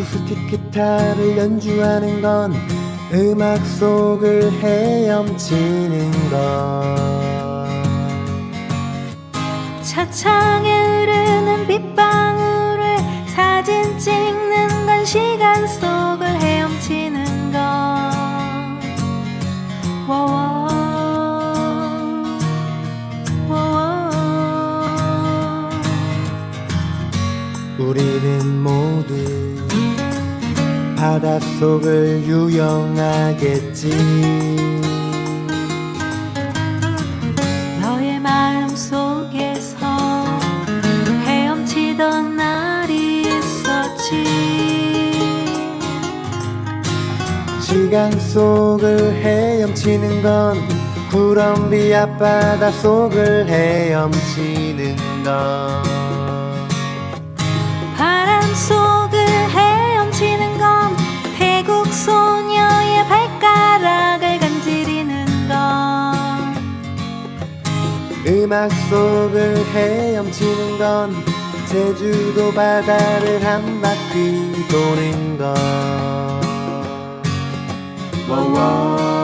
어쿠스틱 기타를 연주하는 건 음악 속을 헤엄치는 것. 차창에 흐르는 빗방울을 사진 찍는 건 시간 속 바닷속을 유영하겠지. 너의 마음 속에서 헤엄치던 날이 있었지. 시간 속을 헤엄치는 건 구름비 앞바다 속을 헤엄치는 것 음악 속을 헤엄치는 건 제주도 바다를 한 바퀴 도는 것. 워워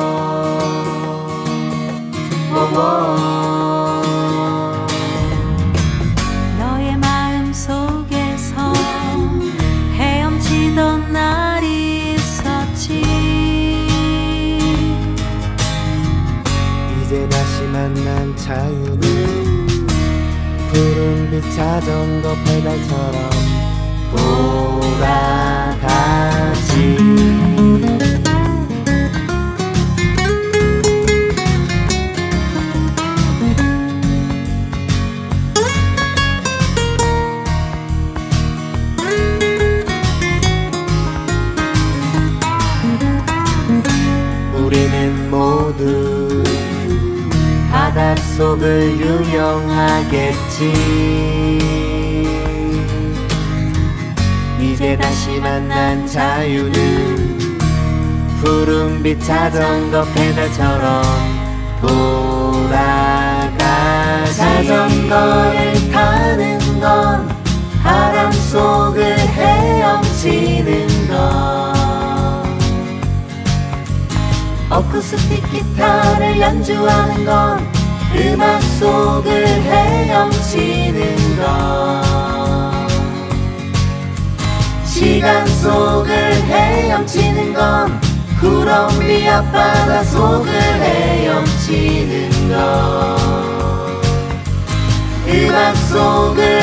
이제 다시 만난 자유는 푸른빛 자전거 페달처럼 바닷속을 유영하겠지. 이제 다시 만난 자유는 푸른빛 자전거 페달처럼 돌아가지. 자전거를 타는 건 바람 속을 헤엄치는 것 어쿠스틱 기타를 연주하는 건 음악 속을 헤엄치는 것. 시간 속을 헤엄치는 건 구름비 앞바다 속을 헤엄치는 것. 음악 속을